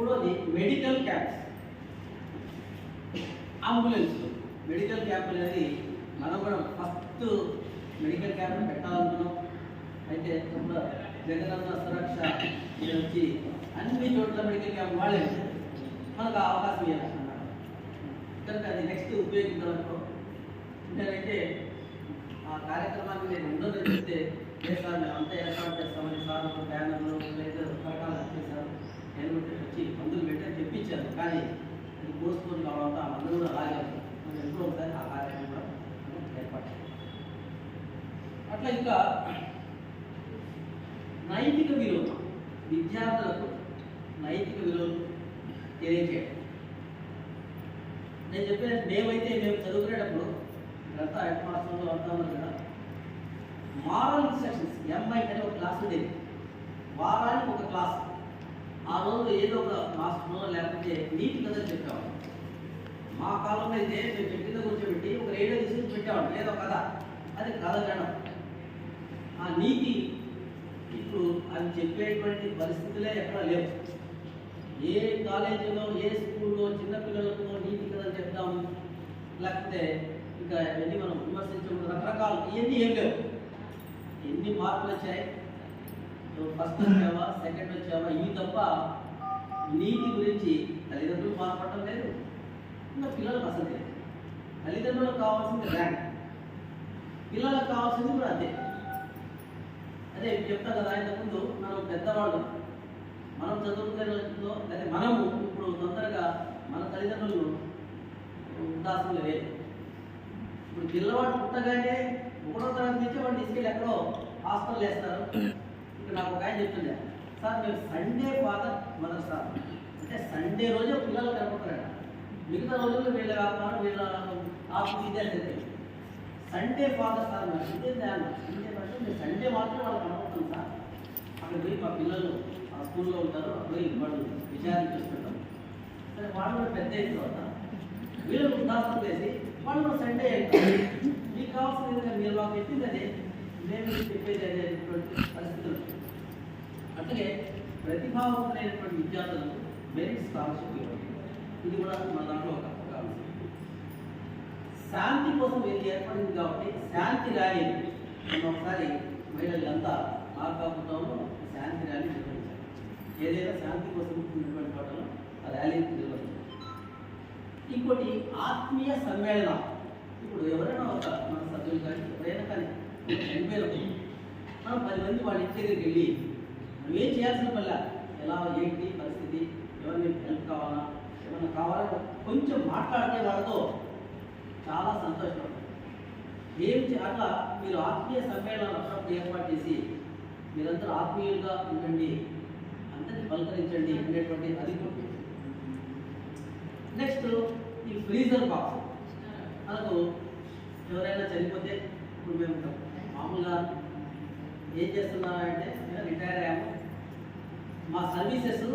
మూడోది medical camps ambulance medical camp అనేది మనం కూడా ఫస్ట్ మెడికల్ క్యాంప్ పెట్టాలనుకున్నాం. అయితే ఇప్పుడు జగనన్న సురక్ష వచ్చి అన్ని చోట్ల మెడికల్ క్యాంప్ వాళ్ళే. మనకు ఆ అవకాశం ఇవ్వాలన్నారు కనుక అది నెక్స్ట్ ఉపయోగించాలనుకో. నేనైతే ఆ కార్యక్రమాన్ని నేను ఉండదని చెప్తే లేదు అంతా ఏర్పాటు చేస్తామని సార్ ఒక బ్యానర్లు లేదు రకరకాలు చేశారు హెల్మెట్ వచ్చి మందులు పెట్టి తెప్పించారు కానీ అది పోస్ట్పోన్ కావడంతో ఆ మందులు కూడా మనం ఎప్పుడో ఒకసారి ఆ కార్యక్రమం కూడా మనం ఏర్పాటు అట్లా ఇంకా నైతిక విలువలు విద్యార్థులకు నైతిక విలువలు తెలియజేయడం నేను చెప్పేది మేమైతే మేము చదువుకునేటప్పుడు గత హెడ్ మాస్టర్లో అంటాము కదా. మారల్ ఇన్స్ట్రక్షన్స్ ఎంఐ అనే ఒక క్లాస్ ఉండేది. వారానికి ఒక క్లాస్ ఆ రోజు ఏదో ఒక మాస్టర్నో లేకపోతే నీటి కథలు చెప్పేవాడు మా కాలంలో అయితే చెట్టు కింద కూర్చోబెట్టి ఒక రేడియో తీసుకుని పెట్టేవాడు ఏదో కథ. అది కథ వినడం ఆ నీతి ఇప్పుడు అది చెప్పేటువంటి పరిస్థితులే ఎక్కడ లేవు. ఏ కాలేజీలో ఏ స్కూల్లో చిన్నపిల్లలకు నీతి కథలు చెప్తాము? లేకపోతే ఇంకా ఇవన్నీ మనం విమర్శించడం రకరకాలు ఇవన్నీ ఏం లేవు. ఎన్ని మార్పులు వచ్చాయి? ఫస్ట్ వచ్చావా సెకండ్ వచ్చావా? ఇవి తప్ప నీతి గురించి తల్లిదండ్రులు బాధపడటం లేదు. ఇంకా పిల్లలకు అసలు తల్లిదండ్రులకు కావాల్సింది ర్యాంక్. పిల్లలకు కావాల్సింది కూడా అదే. అదే చెప్తా కదా ఇంతకుముందు మనం పెద్దవాళ్ళు. మనం చదువుకునే అదే మనము ఇప్పుడు తొందరగా మన తల్లిదండ్రులు ఉదాసనలు లేదు ఇప్పుడు పిల్లవాడు పుట్టగానే ఒకటో తరగతి నుంచి వాడిని తీసుకెళ్ళి ఎక్కడో హాస్టల్ వేస్తారు. ఇక్కడ నాకు ఒక ఆయన చెప్తుండే సార్ మేము సండే ఫాదర్ మదర్ సార్. అంటే సండే రోజే పిల్లలు కనపడతారట. మిగతా రోజుల్లో వీళ్ళ వ్యాపారం వీళ్ళ ఆఫీస్ ఇదే అయితే సండే ఫాదర్ సార్ నాకు ఇదే ధ్యానం. సండే అంటే మేము సండే మాత్రం వాళ్ళు కనపడుతుంది సార్. అక్కడ పోయి మా పిల్లలు ఆ స్కూల్లో ఉంటారు అక్కడ పోయి వాళ్ళు విచారించుకుంటాం సరే వాళ్ళు కూడా పెద్ద అయిన తర్వాత వీళ్ళు ఉదాసం చేసి వాళ్ళు కూడా సండే మీకు కావాల్సింది ఏంటంటే మీరు మాకు చెప్పింది అదే. మేము చెప్పేది అదే అనేటువంటి పరిస్థితులు అట్లాగే ప్రతిభావంతులైనటువంటి విద్యార్థులకు మెరిట్ స్కాలర్షిప్ ఇవ్వాలి ఇది కూడా మన దాంట్లో ఒక ఒక అంశం. శాంతి కోసం ఇది ఏర్పడింది కాబట్టి శాంతి ర్యాలీ మనం ఒకసారి మహిళలంతా మార్కాపుతంలో శాంతి ర్యాలీ నిర్వహించారు. ఏదైనా శాంతి కోసం ఉన్నటువంటి వాటిలో ఆ ర్యాలీ నిర్వహించారు. ఇంకోటి ఆత్మీయ సమ్మేళనం. ఇప్పుడు ఎవరైనా ఒక మన సభ్యులు కానీ ఎవరైనా కానీ చనిపోయినప్పుడు మనం పది మంది వాళ్ళ ఇంటి దగ్గరికి వెళ్ళి మనం ఏం చేయాల్సిన వల్ల ఎలా ఏంటి పరిస్థితి? ఎవరిని హెల్ప్ కావాలా? ఏమన్నా కావాలంటే కొంచెం మాట్లాడితే వాళ్ళతో చాలా సంతోషం ఏం అట్లా మీరు ఆత్మీయ సమ్మేళనాలు అప్పుడప్పుడు ఏర్పాటు చేసి మీరందరూ ఆత్మీయులుగా ఉండండి అందరినీ పలకరించండి అనేటువంటి అది నెక్స్ట్ ఈ ఫ్రీజర్ బాక్స్. మనకు ఎవరైనా చనిపోతే ఇప్పుడు మేము మామూలుగా ఏం చేస్తున్నామంటే రిటైర్ అయ్యాము మా సర్వీసెస్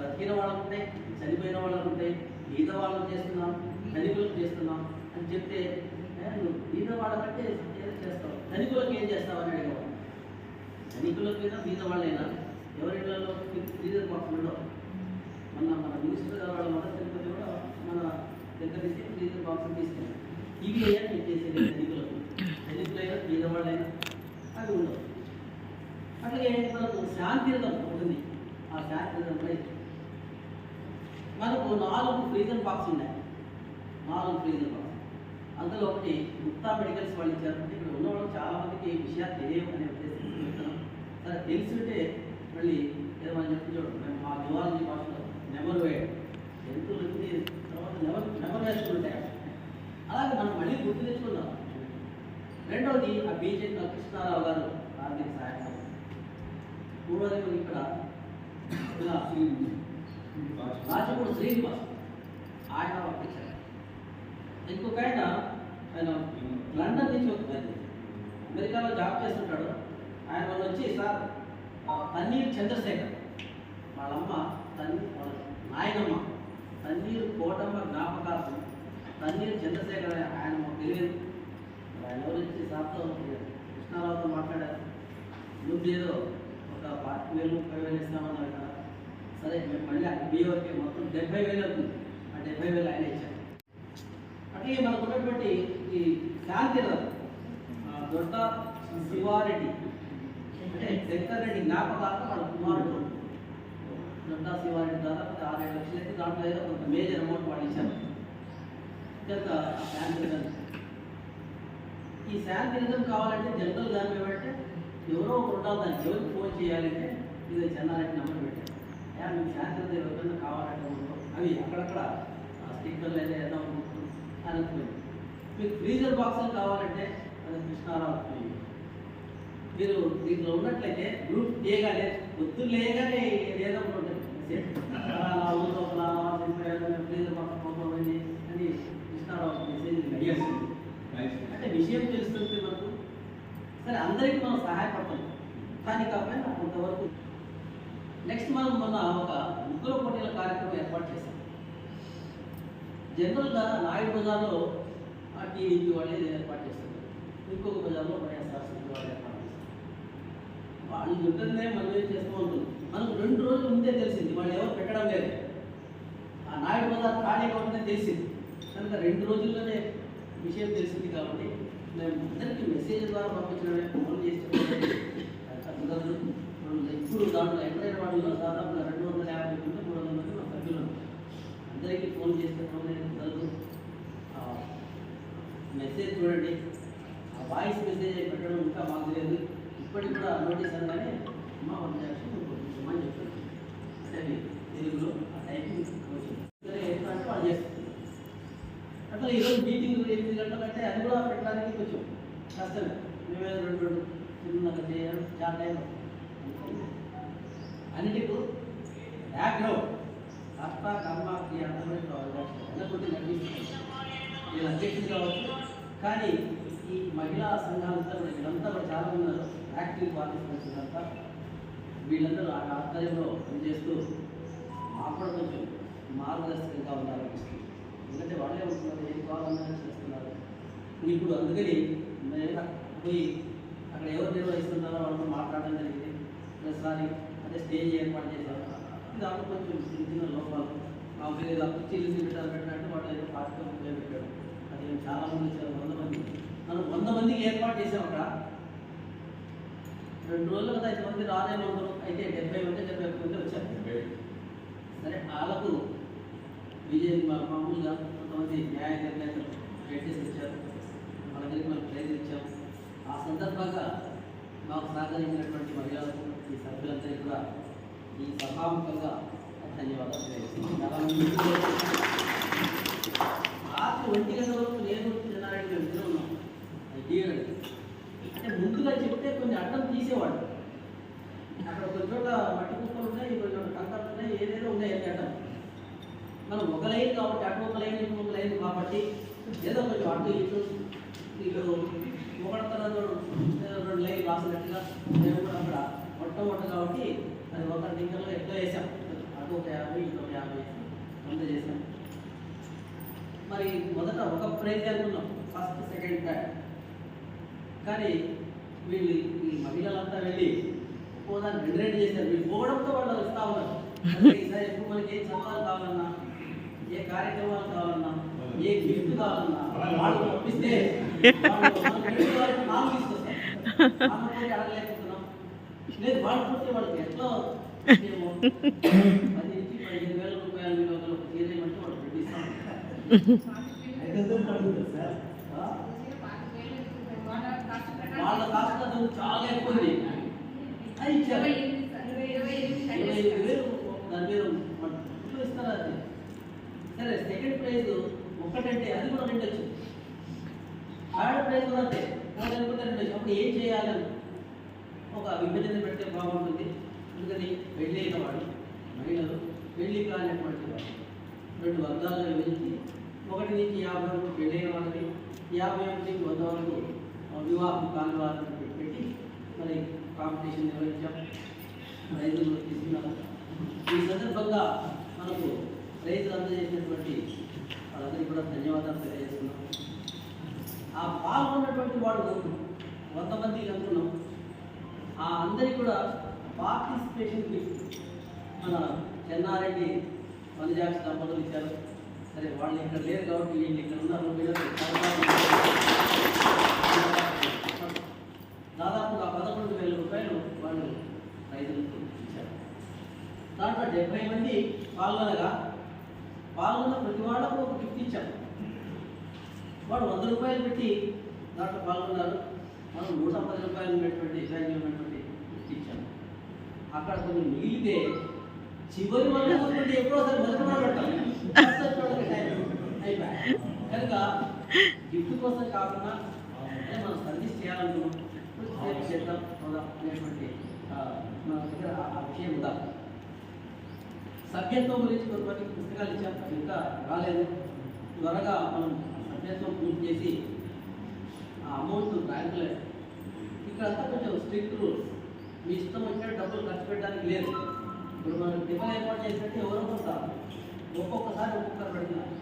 బతికిన వాళ్ళకు ఉంటాయి చనిపోయిన వాళ్ళకు ఉంటాయి ఈత వాళ్ళకు చేస్తున్నాం ధనికులకు చేస్తున్నాం అని చెప్తే నువ్వు ఈత వాళ్ళకంటే ఏదో చేస్తావు. ధనికులకు ఏం చేస్తావు అని అడిగేవాడు. ధనికులకు మీద బీద వాళ్ళైనా ఎవరిళ్ళలో ఫ్రీజర్ బాక్స్ ఉండవు. మన మన మినిస్టర్ గారు వాళ్ళ మదర్ తిరుపతి కూడా మన దగ్గర నుంచి ఫ్రీజర్ బాక్స్ తీసుకెళ్ళి ఇవి అయ్యా నేను చేసేది ధనికులకు? ధనికులైనా బీద వాళ్ళైనా అవి ఉండవు. అట్లాగే మనకు శాంతిరథం ఉంటుంది ఆ శాంతిరథంపై మనకు నాలుగు ఫ్రీజర్ బాక్స్ ఉన్నాయి. నాలుగు ఫ్రీజర్ బాక్స్ అందులో ఒకటి గుప్తా మెడికల్స్ వాళ్ళు ఇచ్చారంటే ఇక్కడ ఉన్న వాళ్ళు చాలా మందికి ఈ విషయాలు తెలియవు అనే ఉద్దేశం చెప్తున్నాం సరే తెలుసుంటే మళ్ళీ ఏదో మనం చెప్పి చూడండి. మేము మా జువాలజీ భాషలో నెమరు వేయడం జంతువులు వచ్చి తర్వాత నెమరు నెమరు వేసుకుంటాయి అలాగే మనం మళ్ళీ గుర్తు తెచ్చుకుందాం. రెండవది ఆ బీజేపీ కృష్ణారావు గారు ఆర్థిక సహాయం. పూర్వదేవుడు మనకి ఇక్కడ ఇలా రాజపూడి శ్రీనివాస్. ఆయన పంపించారు. ఇంకొక ఆయన ఆయన లండన్ నుంచి ఒక అమెరికాలో జాబ్ చేస్తుంటాడు. ఆయన వాళ్ళు వచ్చి సార్ ఆ, తన్నీరు చంద్రశేఖర్. వాళ్ళమ్మ తన్ని వాళ్ళ నాయనమ్మ తన్నీరు కోటమ్మ జ్ఞాపకార్థం తన్నీరు చంద్రశేఖర్ ఆయన మాకు తెలియదు. ఆయన ఎవరు సార్తో కృష్ణారావుతో మాట్లాడారు? ముందు ఒక పార్టీ వేలు ముప్పై వేలు ఇస్తామన్నారు కదా. సరే మేము మళ్ళీ అక్కడ బీఓకే మొత్తం డెబ్బై వేలు అవుతుంది. ఆ డెబ్బై వేలు ఆయన ఇచ్చారు. అట్లాగే మనకు ఉన్నటువంటి ఈ శాంతి దొడ్డ శివారెడ్డి అంటే శంకర్ రెడ్డి జ్ఞాపకార్థం వాళ్ళ కుమారుడు దొడ్డ శివారెడ్డి దాదాపు ఆరేడు లక్షలు అయితే దాంట్లో ఏదో కొంత మేజర్ అమౌంట్ వాళ్ళు ఇచ్చారు. శాంతి ఈ శాంతి రథం కావాలంటే జనరల్ దాని ఏమంటే ఎవరో ఒకరు ఉండాలి దానికి ఎవరికి ఫోన్ చేయాలంటే ఇది చెన్నారెడ్డి నెంబర్ పెట్టారు. యా మీకు శాంతి ఎవరికైనా కావాలంటే అవి అక్కడక్కడ స్టిక్కర్లు అయితే ఏదో అనుకున్నాం మీకు ఫ్రీజర్ బాక్సులు కావాలంటే అది కృష్ణారావు. మీరు దీంట్లో ఉన్నట్లయితే గ్రూప్ చేయగానే పొద్దున్న లేయగానే ఏదో ఒకటి ఉంటుంది. ఫ్రీజర్ బాక్స్ పంపమని అని కృష్ణారావు మెసేజ్ అయ్యేస్తుంది అంటే విషయం తెలుస్తుంది మనకు సరే అందరికీ మనం సహాయపడతాం. కానీ కాకపోయినా కొంతవరకు నెక్స్ట్ మనం మొన్న ఒక ముగ్గుల పోటీల కార్యక్రమం ఏర్పాటు చేశాం జనరల్గా నాయుడు బజార్లో ఆ టీడీపీ వాళ్ళే ఏర్పాటు చేస్తారు ఇంకొక బజార్లో వైఎస్ఆర్సీపీ వాళ్ళు ఏర్పాటు చేస్తారు వాళ్ళు ఉంటుందే మనం ఏం చేస్తూ ఉంటుంది మనకు రెండు రోజుల ముందే తెలిసింది వాళ్ళు ఎవరు పెట్టడం లేదు. ఆ నాయుడు బజార్ ఖాళీగా ఉంటుందని తెలిసింది. కనుక రెండు రోజుల్లోనే విషయం తెలిసింది కాబట్టి మేము అందరికీ మెసేజ్ ద్వారా పంపించడమే ఫోన్ చేసి చెప్పడమే అంత కుదరదు మనం ఇప్పుడు దాంట్లో ఎంటర్ వాళ్ళు దాదాపుగా రెండు వందల యాభై నుండి మూడు వందల మంది మా సభ్యులు అందరికీ ఫోన్ చేస్తే ఫోన్ అనేది మెసేజ్ చూడండి. ఆ వాయిస్ మెసేజ్ పెట్టడం ఇంకా మాకు లేదు ఇప్పటికి కూడా నోటీస్ అనగానే మా వన్ లక్షలు అని చెప్పారు అంటే తెలుగులో ఆ టైపింగ్ కొంచెం ఎట్లా అంటే వాళ్ళు చేస్తుంది అట్లా ఈరోజు మీటింగ్ ఎనిమిది గంటలు అంటే అది కూడా పెట్టడానికి కొంచెం కష్టమే. మేమే రెండు రెండు చిన్నగా చేయడం చాలా టైం అన్నిటికు బ్యాక్గ్రౌండ్ కర్త కర్మ క్రియ అందరూ కొద్ది నడిపిస్తుంది. వీళ్ళు అధ్యక్షులు కావచ్చు. కానీ ఈ మహిళా సంఘాలంతా కూడా వీళ్ళంతా కూడా చాలా ఉన్నారు. యాక్టివ్ పార్టిసిపెంట్స్ అంతా వీళ్ళందరూ ఆ ఆధ్వర్యంలో పనిచేస్తూ మాకు కూడా కొంచెం మార్గదర్శకంగా ఉండాలనిపిస్తుంది ఎందుకంటే వాళ్ళే ఉంటున్నారు ఏం కావాలన్నా చేస్తున్నారు. ఇప్పుడు అందుకని పోయి అక్కడ ఎవరు నిర్వహిస్తున్నారో వాళ్ళతో మాట్లాడడం జరిగింది. ప్రతిసారి అదే స్టేజ్ ఏర్పాటు చేశారు. దాంట్లో కొంచెం చిన్న చిన్న లోపాలు. మాకు ఏదో కుర్చీలు పెట్టారు పెట్టినట్టు వాళ్ళు ఏదో కార్యక్రమం చేపట్టాడు అది చాలా మంది వచ్చారు వంద మంది. మనం వంద మందికి ఏర్పాటు చేసాం అక్కడ. రెండు రోజులు కదా ఐదు మంది వందలు అయితే డెబ్బై మంది డెబ్బై ఒక్క మంది వచ్చారు. సరే వాళ్ళకు విజయ్ మా- మామూలుగా కొంతమంది న్యాయ నిర్ణేతలు పెట్టేసి వచ్చారు. మన దగ్గరికి మనం ప్రైజ్ ఇచ్చాం. ఆ సందర్భంగా మాకు సహకరించినటువంటి మహిళలకు ఈ సభ్యులందరికీ కూడా ఈ సభాముఖంగా ధన్యవాదాలు రాత్రి ఒంటి గంట వరకు నేను చిన్నారెడ్డి మేము ఇద్దరు ఉన్నాం టీవీ అంటే ముందుగా చెప్తే కొన్ని అడ్డం తీసేవాడు అక్కడ కొన్ని చోట్ల మట్టి కుప్పలు ఉన్నాయి కొన్ని చోట్ల కంకర్లు ఉన్నాయి ఏదేదో ఉన్నాయి అన్ని అడ్డం మనం ఒక లైన్ కాబట్టి అటు ఒక లైన్ ఇటు ఒక లైన్ కాబట్టి ఏదో కొంచెం అటు ఇటు ఇటు ఒకటితో రెండు రాసినట్టుగా మేము కూడా అక్కడ మొట్టమొదటి కాబట్టి అది ఒక డింకర్లో ఎట్లా వేసాం. అటు ఒక యాభై ఇటు ఒక యాభై అంత చేసాం. మరి మొదట ఒక ప్రైజ్ అనుకున్నాం. ఫస్ట్ సెకండ్ థర్డ్ కానీ వీళ్ళు ఈ మహిళలంతా వెళ్ళి పోదాన్ని రెండు రెండు చేశారు. వీళ్ళు పోవడంతో వాళ్ళు వస్తూ ఉన్నారు. ఈసారి ఎప్పుడు మనకి ఏ చందాలు కావాలన్నా ఏ కార్యక్రమాలు కావాలన్నా ఏ గిఫ్ట్ కావాలన్నా వాళ్ళు పంపిస్తే సార్ వాళ్ళ కాస్ట్ అది చాలా అది ఇచ్చారు సరే సెకండ్ ప్రైజ్ ఒకటంటే అది కూడా రెండు వచ్చింది థర్డ్ ప్రైజ్ కూడా అంతే. అప్పుడు ఏం చేయాలని? ఒక విభజన పెడితే బాగుంటుంది. అందుకని పెళ్ళి వాడు మహిళలు పెళ్ళి కానటువంటి వాడు రెండు వర్గాలను విభజించి ఒకటి నుంచి యాభై వరకు పెళ్ళైన వాళ్ళని యాభై ఒకటి నుంచి వంద వరకు ఆ, వివాహం కాని వాళ్ళని పెట్టి మరి కాంపిటీషన్ నిర్వహించాం. రైతులు తీసుకున్నాము ఈ సందర్భంగా మనకు రైతులు అందజేసినటువంటి వాళ్ళందరికీ కూడా ధన్యవాదాలు తెలియజేస్తున్నాం. ఆ పాల్గొన్నటువంటి వాడు వంద మందికి అనుకున్నాం. ఆ అందరికీ కూడా పార్టిసిపేషన్ గిఫ్ట్ మన చెన్నారెడ్డి వనజాక్ష దంపతులు ఇచ్చారు. సరే వాళ్ళు ఇక్కడ లేరు కాబట్టి వీళ్ళు ఇక్కడ ఉన్నారు. దాదాపుగా పదకొండు వేల రూపాయలు వాళ్ళు రైతులకు ఇచ్చారు. దాంట్లో డెబ్బై మంది పాల్గొనగా పాల్గొన్న ప్రతి వాళ్ళకు ఒక గిఫ్ట్ ఇచ్చాం. వాడు వంద రూపాయలు పెట్టి దాంట్లో పాల్గొన్నారు. మనం నూట పది రూపాయలు ఉన్నటువంటి వాల్యూ ఉన్నటువంటి ఇచ్చాము. అక్కడ కొన్ని మిగిలితే చివరి మనం వస్తుంటే ఎప్పుడో ఒకసారి మొదటి వాడు పెట్టాలి కనుక గిఫ్ట్ కోసం కాకుండా మనం సర్వీస్ చేయాలనుకున్నాం. చేద్దాం అనేటువంటి మన దగ్గర ఆ- విషయం ఉందా? సభ్యత్వం గురించి కొంతమంది పుస్తకాలు ఇచ్చాం. ఇంకా రాలేదు. త్వరగా మనం సభ్యత్వం పూర్తి చేసి అమౌంట్ బ్యాంకులో ఇక్కడంతా కొంచెం స్ట్రిక్ట్ రూల్స్ మీ ఇష్టం వచ్చినట్టు డబ్బులు ఖర్చు పెట్టడానికి లేదు. ఇప్పుడు మనం టిఫిన్ ఏర్పాటు చేసినట్టు ఎవరో కొంటారు. ఒక్కొక్కసారి ఒక్కొక్కరు పెడుతున్నారు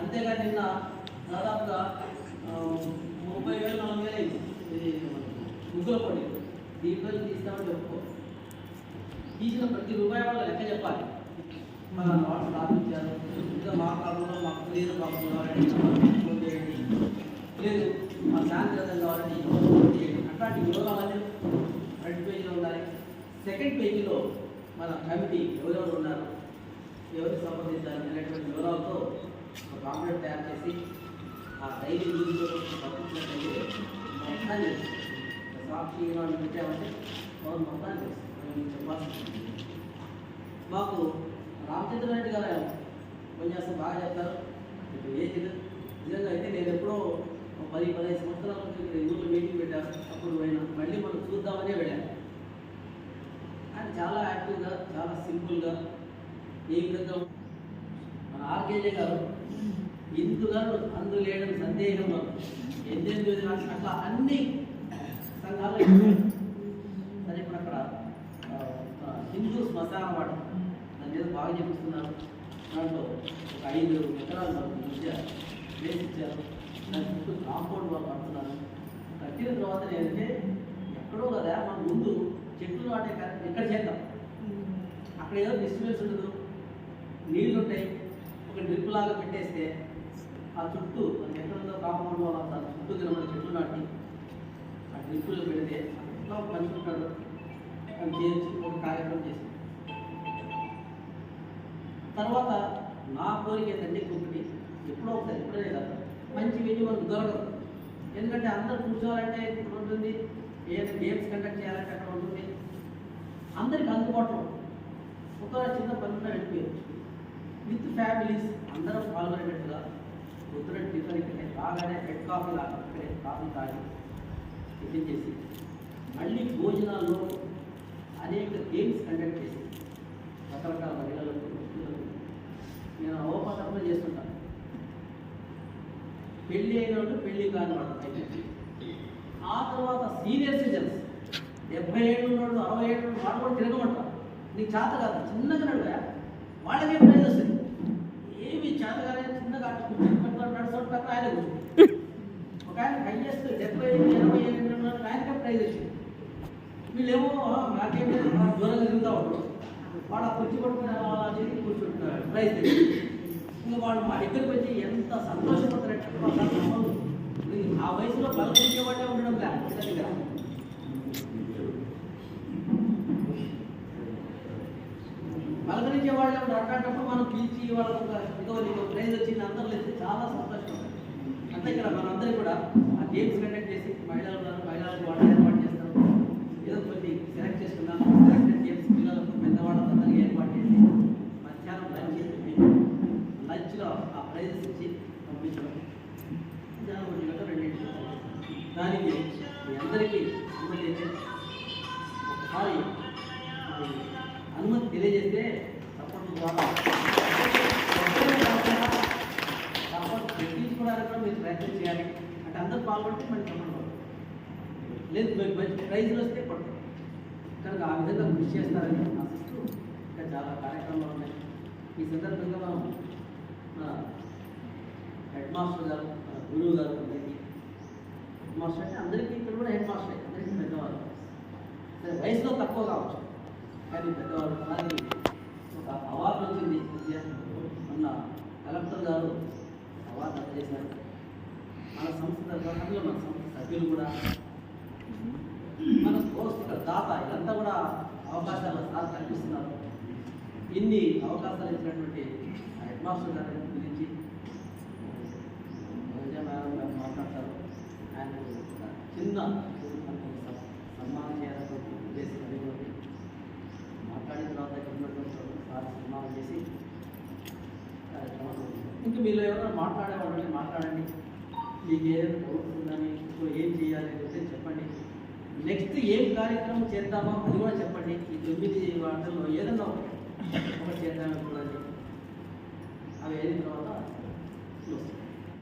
అంతేగా నిన్న దాదాపుగా ముప్పై వేలు నాలుగు వేలు అయింది. ఇది ముగ్గుల పొడి. దీంట్లో నుంచి తీస్తామని చెప్పుకో. తీసిన ప్రతి రూపాయి వాళ్ళ లెక్క చెప్పాలి. మన వాళ్ళు స్థాపించారు ఇంకా మా కాలంలో మాకు లేదు మాకు లేదు. మా శాంతి కావాలండి ఫోన్ చేయండి. అట్లాంటి వివరాలన్నీ ఫ్రంట్ పేజీలో ఉండాలి. సెకండ్ పేజీలో మన కమిటీ ఎవరెవరు ఉన్నారు? ఎవరికి సంబంధించాలి అనేటువంటి వివరాలతో ఒక కాంప్లెట్ తయారు చేసి ఆ డైరీ న్యూస్లో పంపించినట్లయితే మొత్తాన్ని సాక్షి ఈనాడు పెట్టామంటే మనం మొత్తాన్ని మేము చెప్పాల్సి మాకు రామచంద్ర రెడ్డి గారు ఉపన్యాసం బాగా చెప్తారు ఇప్పుడు ఏజ్ నిజంగా అయితే నేను ఎప్పుడో పది పదిహేను సంవత్సరాల నుంచి ఇక్కడ ఊళ్ళో మీటింగ్ పెట్టాను అప్పుడు పోయినా మళ్ళీ మనం చూద్దామనే వెళ్ళాను ఆయన చాలా యాక్టివ్గా చాలా సింపుల్గా ఏ విధంగా మన ఆర్కేజే గారు ఇందు గారు అందు లేడని సందేహం ఎనిమిది నాటిన అట్లా అన్ని సంఘాలు సరే ఇప్పుడు అక్కడ హిందూ శ్మశానం వాడు దాని మీద బాగా చెప్పిస్తున్నారు దాంట్లో ఒక ఐదు ఎకరాలు మనకు మధ్య వేసి ఇచ్చారు. దాని చుట్టూ కాంపౌండ్ వాళ్ళు కడుతున్నారు కట్టిన తర్వాత ఏంటంటే ఎక్కడో కదా మన ముందు చెట్లు నాటే ఇక్కడ చేద్దాం. అక్కడ ఏదో డిస్టర్బెన్స్ ఉండదు. నీళ్ళు ఉంటాయి. ఒక డ్రిప్ లాగా పెట్టేస్తే ఆ చుట్టూ మనకి ఎక్కడ ఉందో కాంపౌండ్ వాళ్ళు అంతా చుట్టూ తినమని చెట్లు నాటి ఆ డ్రిప్పులు పెడితే అట్లా పంచుకుంటాడు అది చేయొచ్చు ఒక కార్యక్రమం చేసి. తర్వాత నా కోరిక ఏంటంటే ఇంకొకటి. ఎప్పుడో ఒకసారి ఎప్పుడనే కాదు. మంచి వెన్యూ మనకు దొరకదు. ఎందుకంటే అందరు కూర్చోవాలంటే ఇక్కడ ఉంటుంది ఏదైనా గేమ్స్ కండక్ట్ చేయాలంటే అక్కడ ఉంటుంది. అందరికి అందుబాటులో ఒక చిన్న పనులు వెళ్ళిపోయచ్చు. విత్ ఫ్యామిలీస్ అందరం పాల్గొనేటట్టుగా పొద్దున టిఫిన్ ఇక్కడే బాగానే హెడ్ కాఫీ లాగా ఇక్కడే కాఫీ తాగి టిఫిన్ చేసి మళ్ళీ భోజనాల్లో అనేక గేమ్స్ కండక్ట్ చేసి రకరకాల మహిళలకు నేను అవపకల్పన చేస్తుంటాను పెళ్ళి అయిన వాళ్ళు పెళ్ళి కాని వాళ్ళు. ఆ తర్వాత సీనియర్ సిటిజన్స్ డెబ్బై ఏళ్ళు ఉన్నాడు అరవై ఏళ్ళు వాళ్ళు కూడా తిరగమంటారు. నీకు చేత కాదు చిన్నగా నడువా వాళ్ళకే ప్రైజ్ వస్తుంది? ఏమి చేత కాదు చిన్నగా నడుచుకుంటారు ఆయన ఒక ఆయన హైయెస్ట్ డెబ్బై ఎనభై ఏళ్ళు ఉన్న ఆయనకే ప్రైజ్ వచ్చింది వీళ్ళేమో నాకేం లేదు, దూరంగా తిరుగుతా ఉంటారు వాడు ఆ కుర్చీ పట్టుకుని అలా చేసి కూర్చుంటున్నారు. ప్రైజ్ తెచ్చింది ఇంకా వాళ్ళు మా దగ్గరికి వచ్చి ఎంత సంతోషపడతారంటే ఆ వయసులో పలకరించేవాడే ఉండడం లే దగ్గర పలకరించే వాళ్ళే ఉంటారు అట్లాంటప్పుడు మనం పిలిచి వాళ్ళకు ఒక ఇదో నీకు ప్రైజ్ వచ్చింది అందరూ లేదు చాలా సంతోషం అంతే ఇక్కడ మనందరికీ కూడా ఆ గేమ్స్ కంటే చేసి మహిళలు ఉన్నారు మహిళలకు వాళ్ళు ఏర్పాటు చేస్తారు ఏదో కొన్ని సెలెక్ట్ చేసుకున్నాం సెలెక్టెడ్ గేమ్స్ పిల్లలకు పెద్దవాళ్ళకు అందరికీ ఏర్పాటు చేసి మధ్యాహ్నం లంచ్ లంచ్లో ఆ ప్రైజెస్ ఇచ్చి పంపించడం. మధ్యాహ్నం ఒంటి గంట రెండింటికి దానికి మీ అందరికీ అనుమతి ఒకసారి అనుమతి తెలియజేస్తే సపోర్ట్ ద్వారా సపోర్ట్ పెట్టించుకోవడానికి కూడా మీరు ప్రయత్నం చేయాలి. అంటే అందరూ పాల్గొంటే మనకి సంబంధం లేదు మంచి ప్రైజ్లు వస్తే పడతాం కనుక ఆ విధంగా కృషి చేస్తారని ఆశిస్తూ ఇంకా చాలా కార్యక్రమాలు ఉన్నాయి. ఈ సందర్భంగా మనం హెడ్ మాస్టర్ గారు మన గురువు గారు అందరికీ హెడ్ మాస్టర్ అంటే అందరికీ ఇక్కడ కూడా హెడ్ మాస్టర్ అందరికీ పెద్దవాళ్ళు. సరే వయసులో తక్కువ కావచ్చు కానీ పెద్దవాళ్ళు అలాగే అవార్డు వచ్చింది అన్న మొన్న కలెక్టర్ గారు అవార్డు అందజేశారు. మన సంస్థ తరఫున మన సంస్థ సభ్యులు కూడా మన కోర్స్ దాత ఇదంతా కూడా అవకాశాలు సార్ కల్పిస్తున్నారు. ఇన్ని అవకాశాలు ఇచ్చినటువంటి హెడ్ మాస్టర్ గారి గురించి రోజా మేడం గారు మాట్లాడతారు ఆయన చిన్న సన్మానం చేయాలని ఉద్దేశం కలిగి మాట్లాడిన తర్వాత ఇక్కడ ఉన్నటువంటి సార్ సన్మానం చేసి కార్యక్రమాలు ఇంకా మీరు ఎవరైనా మాట్లాడేవాళ్ళు మాట్లాడండి. మీకు ఏదైనా డౌట్స్ ఉందని ఏం చేయాలి అంటే చెప్పండి. నెక్స్ట్ ఏం కార్యక్రమం చేద్దామా అది కూడా చెప్పండి. ఈ తొమ్మిది వాటిల్లో ఏదైనా ఒకటి చేద్దామని కూడా అవి అయిన తర్వాత చూస్తాం